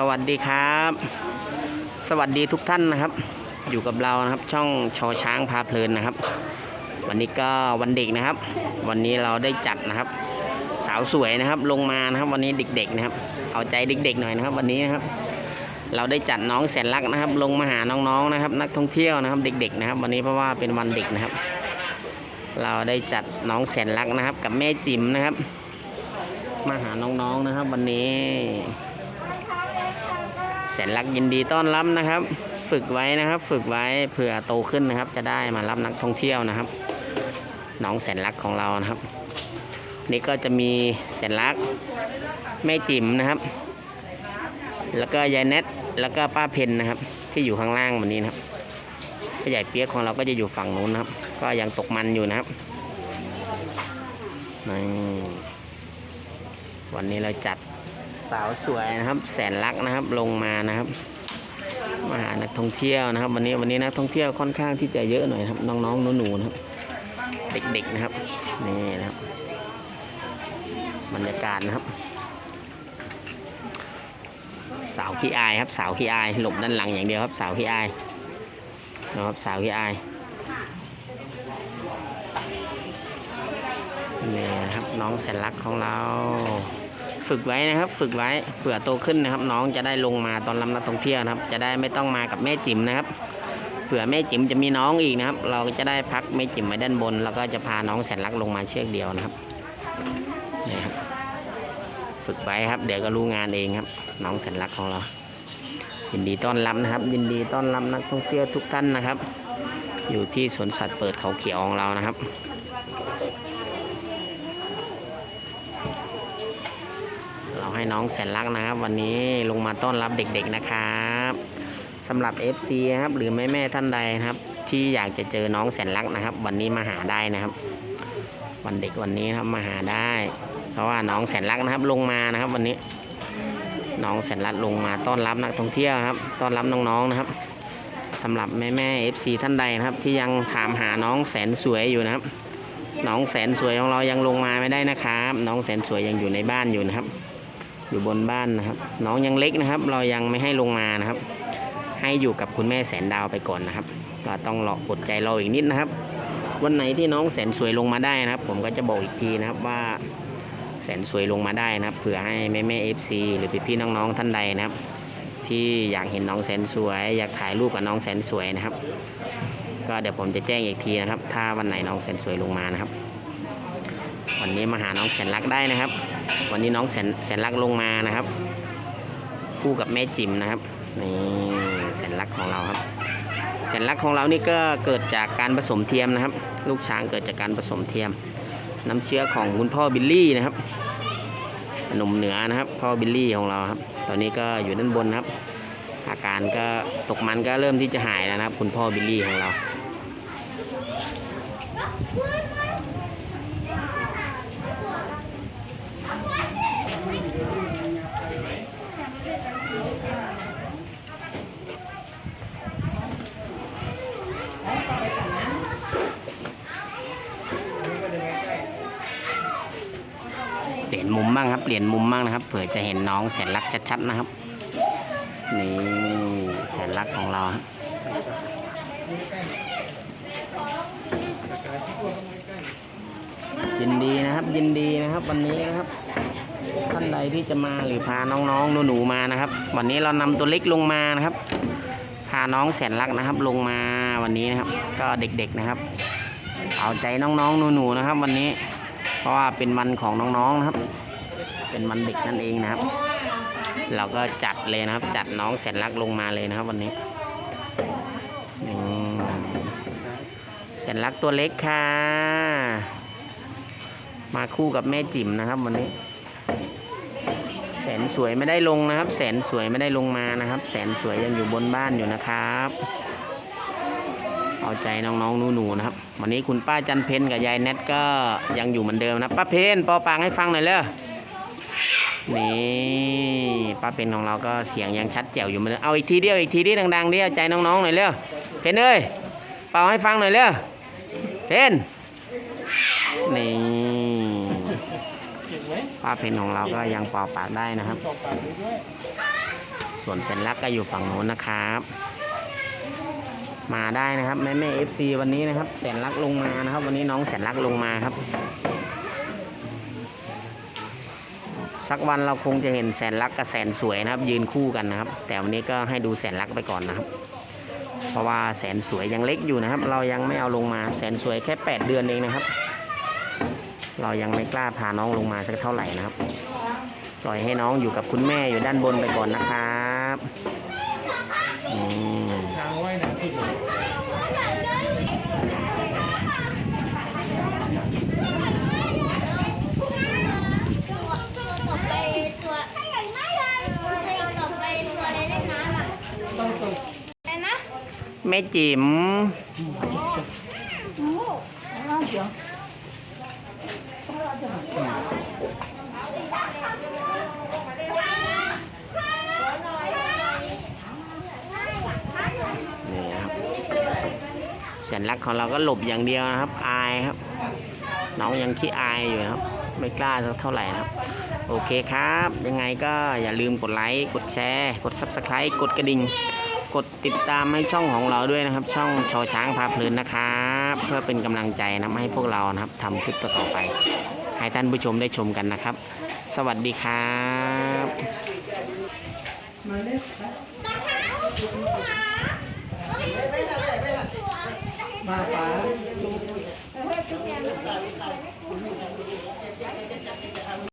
สวัสดีครับ สวัสดีทุกท่านนะครับ อยู่กับเรานะครับ ช่องชอช้างพาเพลินนะครับ วันนี้ก็วันเด็กนะครับ วันนี้เราได้จัดนะครับ สาวสวยนะครับลงมานะครับ วันนี้เด็กๆนะครับ เอาใจเด็กๆหน่อยนะครับ วันนี้นะครับ เราได้จัดน้องแสนรักนะครับ ลงมาหาน้องๆนะครับ นักท่องเที่ยวนะครับ เด็ก ๆ นะครับ วันนี้เพราะว่าเป็นวันเด็กนะครับ เราได้จัดน้องแสนรักนะครับ กับแม่จิ๋มนะครับ มาหาน้องๆนะครับ วันนี้ แสนรักยินดีต้อนรับนะครับ ฝึกไว้นะครับ ฝึกไว้เผื่อโตขึ้นนะครับ จะได้มารับนักท่องเที่ยวนะครับน้องแสนรักของเรานะครับ นี่ก็จะมีแสนรักแม่จิ๋มนะครับ แล้วก็ยายเน็ตแล้วก็ป้าเพนนะครับ ที่อยู่ข้างล่างวันนี้นะครับพ่อใหญ่เปียกของเราก็จะอยู่ฝั่งนู้นนะครับ ก็ยังตกมันอยู่นะครับนี่วันนี้เราจัด สาวสวยนะครับ แสนรักนะครับลงมานะครับ มาหานักท่องเที่ยวนะครับ วันนี้วันนี้นักท่องเที่ยวค่อนข้างที่จะเยอะหน่อยครับน้องๆหนูๆนะครับ เด็กๆนะครับนี่นะครับ บรรยากาศนะครับ สาวขี้อายครับ สาวขี้อายหลบด้านหลังอย่างเดียวครับ สาวขี้อายนะครับสาวขี้อายนี่นะครับน้องแสนรักของเรา ฝึกไว้นะครับ ฝึกไว้เผื่อโตขึ้นนะครับ น้องจะได้ลงมาตอนรับนักท่องเที่ยวนะครับ จะได้ไม่ต้องมากับแม่จิ๋มนะครับเผื่อแม่จิ๋มจะมีน้องอีกนะครับ เราก็จะได้พักแม่จิ๋มไว้ด้านบน แล้วก็จะพาน้องแสนรักลงมาเชือกเดียวนะครับนี่ครับ ฝึกไว้ครับ เดี๋ยวก็รู้งานเองครับ น้องแสนรักของเรา ยินดีต้อนรับนะครับ ยินดีต้อนรับนักท่องเที่ยวทุกท่านนะครับ อยู่ที่สวนสัตว์เปิดเขาเขียวของเรานะครับ เรา ให้น้องแสนรักนะครับ วันนี้ลงมาต้อนรับเด็กๆนะครับสำหรับ FC ครับหรือแม่แม่ท่านใดนะครับ ที่อยากจะเจอน้องแสนรักนะครับ วันนี้มาหาได้นะครับ วันเด็กวันนี้ครับมาหาได้ เพราะว่าน้องแสนรักนะครับลงมานะครับ วันนี้ น้องแสนรักลงมาต้อนรับนักท่องเที่ยวครับ ต้อนรับน้องๆนะครับสำหรับแม่แม่ๆ FC ท่านใดนะครับ ที่ยังถามหาน้องแสนสวยอยู่นะครับ น้องแสนสวยของเรายังลงมาไม่ได้นะครับ น้องแสนสวยยังอยู่ในบ้านอยู่นะครับ อยู่บนบ้านนะครับ น้องยังเล็กนะครับ เรายังไม่ให้ลงมานะครับ ให้อยู่กับคุณแม่แสนดาวไปก่อนนะครับก็ต้องรออดใจรออีกนิดนะครับ วันไหนที่น้องแสนสวยลงมาได้นะครับ ผมก็จะบอกอีกทีนะครับว่าแสนสวยลงมาได้นะครับเผื่อให้แม่แม่เอฟซีหรือพี่ๆน้องๆท่านใดนะครับ ที่อยากเห็นน้องแสนสวย อยากถ่ายรูปกับน้องแสนสวยนะครับ ก็เดี๋ยวผมจะแจ้งอีกทีนะครับ ถ้าวันไหนน้องแสนสวยลงมานะครับ วันนี้มาหาน้องแสนรักได้นะครับ วันนี้น้องแสนแสนรักลงมานะครับ คู่กับแม่จิ๋มนะครับนี่แสนรักของเราครับ แสนรักของเรานี่ก็เกิดจากการผสมเทียมนะครับ ลูกช้างเกิดจากการผสมเทียม น้ำเชื้อของคุณพ่อบิลลี่นะครับหนุ่มเหนือนะครับพ่อบิลลี่ของเราครับ ตอนนี้ก็อยู่ด้านบนนะครับ อาการก็ตกมันก็เริ่มที่จะหายแล้วนะครับ คุณพ่อบิลลี่ของเรา เปลี่ยนมุมบ้างครับ เปลี่ยนมุมบ้างนะครับ เผื่อจะเห็นน้องแสนรักชัดๆนะครับ นี่แสนรักของเราครับยินดีนะครับ ยินดีนะครับ วันนี้นะครับ ท่านใดที่จะมาหรือพาน้องๆหนูๆมานะครับ วันนี้เรานำตัวเล็กลงมานะครับ พาน้องแสนรักนะครับ ลงมาวันนี้นะครับ ก็เด็กๆนะครับ เอาใจน้องๆหนูๆนะครับ วันนี้ เพราะว่าเป็นวันของน้องๆนะครับ เป็นวันเด็กนั่นเองนะครับ เราก็จัดเลยนะครับ จัดน้องแสนรักลงมาเลยนะครับ วันนี้แสนรักตัวเล็กค่ะ มาคู่กับแม่จิ๋มนะครับวันนี้แสนสวยไม่ได้ลงนะครับ แสนสวยไม่ได้ลงมานะครับ แสนสวยยังอยู่บนบ้านอยู่นะครับ เอาใจน้องๆหนูๆนะครับ วันนี้คุณป้าจันเพนกับยายแนทก็ยังอยู่เหมือนเดิมนะป้าเพนปอปางให้ฟังหน่อยเลยนี่ป้าเพนของเราก็เสียงยังชัดแจ๋วอยู่เหมือนเดิมเอาอีกทีเดียวอีกทีเดียวดังๆดิเอาใจน้องๆหน่อยเร็วเพนเอ้ยเป่าให้ฟังหน่อยเร็วเพนนี่ป้าเพนของเราก็ยังเป่าปากได้นะครับ ส่วนแสนลักก็อยู่ฝั่งโน้นนะครับ มาได้นะครับแม่แม่เอฟซีวันนี้นะครับ แสนลักลงมานะครับ วันนี้น้องแสนลักลงมาครับ สักวันเราคงจะเห็นแสนลักกับแสนสวยนะครับ ยืนคู่กันนะครับ แต่วันนี้ก็ให้ดูแสนลักไปก่อนนะครับ เพราะว่าแสนสวยยังเล็กอยู่นะครับ เรายังไม่เอาลงมาแสนสวยแค่ 8 เดือนเองนะครับ เรายังไม่กล้าพาน้องลงมาสักเท่าไหร่นะครับปล่อยให้น้องอยู่กับคุณแม่อยู่ด้านบนไปก่อนนะครับ ช้างว่ายน้ำขึ้นเลยตัวตกไปตัวใหญ่มากเลยตกไปตัวอะไรเล่นน้ำอะ ต้องต้อง อะไรนะ แม่จิ๋ม หมู นี่นะครับแสนรักษณ์ของเราก็หลบอย่างเดียวนะครับ อายครับ น้องยังขี้อายอยู่นะครับ ไม่กล้าสักเท่าไหร่นะครับ โอเคครับ ยังไงก็อย่าลืมกดไลค์ กดแชร์ กด Subscribe กดกระดิ่ง กดติดตามให้ช่องของเราด้วยนะครับ ช่องชอช้างพาเพลินนะครับ เพื่อเป็นกำลังใจนะให้พวกเรานะครับทำคลิปต่อไป ให้ท่านผู้ชมได้ชมกันนะครับ สวัสดีครับ มาป้า